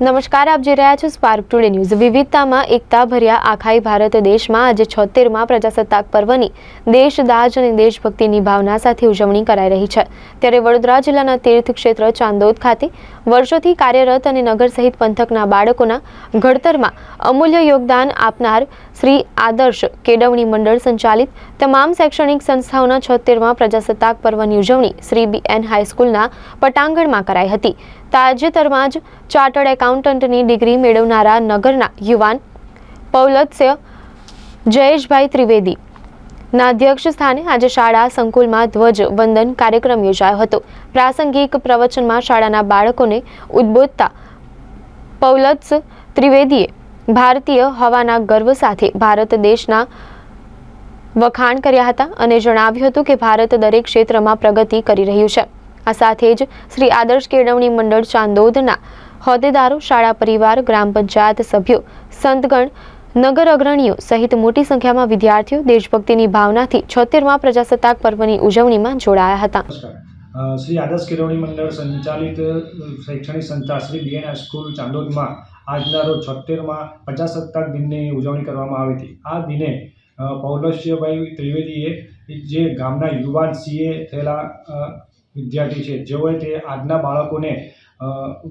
નમસ્કાર, આપ જોઈ રહ્યા છો સ્પાર્ક ટુડે ન્યૂઝ વિવિધતામાં એકતા ભર્યા આખાઈ ભારત દેશમાં આજે છોતેરમાં પ્રજાસત્તાક પર્વની દેશ દાજ અને દેશભક્તિની ભાવના સાથે ઉજવણી કરાઈ રહી છે. ત્યારે વડોદરા જિલ્લાના તીર્થ ક્ષેત્ર ચાંદોદ ખાતે વર્ષોથી કાર્યરત અને નગર સહિત પંથકના બાળકોના ઘડતરમાં અમૂલ્ય યોગદાન આપનાર શ્રી આદર્શ કેળવણી મંડળ સંચાલિત તમામ શૈક્ષણિક સંસ્થાઓના છોતેરમાં પ્રજાસત્તાક પર્વની ઉજવણી શ્રી બી એન હાઈસ્કૂલના પટાંગણમાં કરાઈ હતી. તાજેતરમાં જ ચાર્ટર્ડ એકાઉન્ટન્ટની ડિગ્રી મેળવનારા નગરના યુવાન, પૌલત્સ્ય જયેશભાઈ ત્રિવેદી ના અધ્યક્ષ સ્થાને આજે શાળા સંકુલમાં ધ્વજ વંદન કાર્યક્રમ યોજાયો હતો. પ્રાસંગિક પ્રવચનમાં શાળાના બાળકોને ઉદ્બોધતા પૌલત્સ ત્રિવેદીએ ભારતીય હવાના ગર્વ સાથે ભારત દેશના વખાણ કર્યા હતા અને જણાવ્યું હતું કે ભારત દરેક ક્ષેત્રમાં પ્રગતિ કરી રહ્યું છે. આ સાથે જ શ્રી આદર્શ કેળવણી મંડળ ચાંદોદના હોદ્દેદારો, શાળા પરિવાર, ગ્રામ પંચાયત સભ્યો, સંતગણ નગર અગ્રણીઓ સહિત મોટી સંખ્યામાં વિદ્યાર્થીઓ દેશભક્તિની ભાવનાથી છોતેરમા પ્રજાસત્તાક પર્વની ઉજવણીમાં જોડાયા હતા. શ્રી આદર્શ કેળવણી મંડળ સંચાલિત શૈક્ષણિક સંસ્થા શ્રી બીએન સ્કૂલ ચાંદોદમાં આજના રોજ છોતેરમાં પ્રજાસત્તાક દિનની ઉજવણી કરવામાં આવી હતી. આ દિને પૌલશ્યભાઈ ત્રિવેદીએ જે ગામના યુવાન સીએ થયેલા વિદ્યાર્થી છે. જેઓએ તે આજના બાળકોને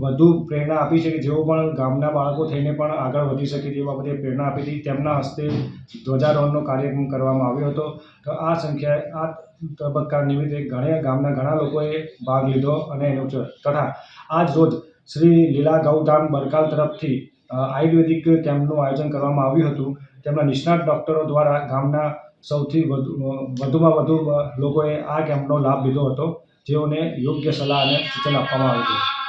વધુ પ્રેરણા આપી છે કે જેઓ પણ ગામના બાળકો થઈને પણ આગળ વધી શકે તે બાબતે પ્રેરણા આપી હતી. તેમના હસ્તે ધ્વજારોહણનો કાર્યક્રમ કરવામાં આવ્યો હતો. તો આ સંખ્યાએ, આ તબક્કા નિમિત્તે ઘણા, ગામના ઘણા લોકોએ ભાગ લીધો અને એનો તથા આજ રોજ શ્રી લીલા ગૌધામ બરકાલ તરફથી આયુર્વેદિક કેમ્પનું આયોજન કરવામાં આવ્યું હતું. તેમના નિષ્ણાત ડૉક્ટરો દ્વારા ગામના સૌથી વધુ વધુમાં વધુ લોકોએ આ કેમ્પનો લાભ લીધો હતો. જેઓને યોગ્ય સલાહ અને સૂચન આપવામાં આવ્યું હતું.